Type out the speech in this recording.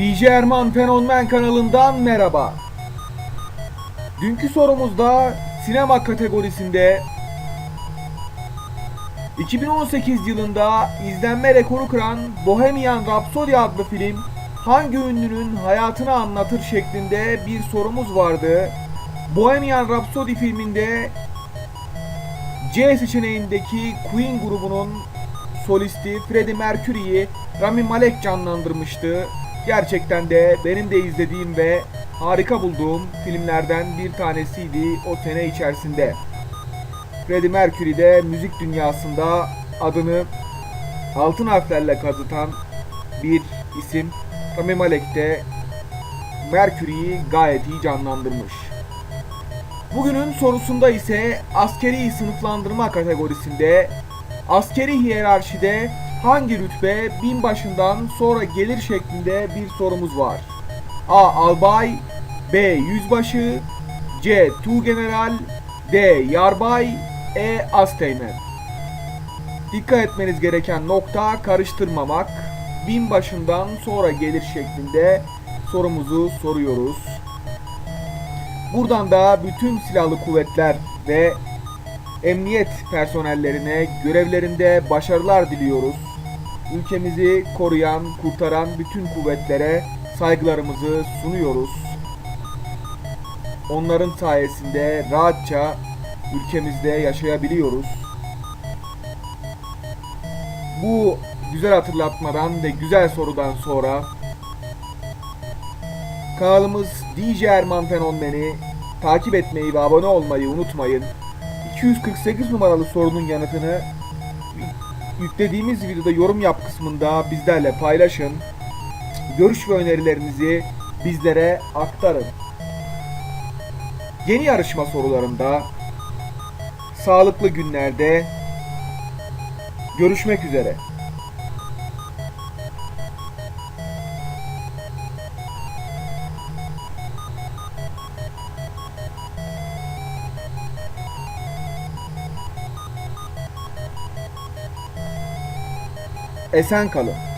DJ Erman Fenomen kanalından merhaba. Dünkü sorumuzda sinema kategorisinde 2018 yılında izlenme rekoru kıran Bohemian Rhapsody adlı film hangi ünlünün hayatını anlatır şeklinde bir sorumuz vardı. Bohemian Rhapsody filminde C seçeneğindeki Queen grubunun solisti Freddie Mercury'yi Rami Malek canlandırmıştı. Gerçekten de benim de izlediğim ve harika bulduğum filmlerden bir tanesiydi o sene içerisinde. Freddie Mercury de müzik dünyasında adını altın harflerle kazıtan bir isim. Rami Malek de Mercury'yi gayet iyi canlandırmış. Bugünün sorusunda ise askeri sınıflandırma kategorisinde askeri hiyerarşide hangi rütbe binbaşından sonra gelir şeklinde bir sorumuz var. A. Albay B. Yüzbaşı C. Tuğgeneral D. Yarbay E. Asteğmen Dikkat etmeniz gereken nokta karıştırmamak. Binbaşından sonra gelir şeklinde sorumuzu soruyoruz. Buradan da bütün silahlı kuvvetler ve emniyet personellerine görevlerinde başarılar diliyoruz. Ülkemizi koruyan, kurtaran bütün kuvvetlere saygılarımızı sunuyoruz. Onların sayesinde rahatça ülkemizde yaşayabiliyoruz. Bu güzel hatırlatmadan ve güzel sorudan sonra kanalımız DJ Erman Fenomen'i takip etmeyi ve abone olmayı unutmayın. 248 numaralı sorunun yanıtını yüklediğimiz videoda yorum yap kısmında bizlerle paylaşın. Görüş ve önerilerinizi bizlere aktarın. Yeni yarışma sorularında sağlıklı günlerde görüşmek üzere. Esen kalın.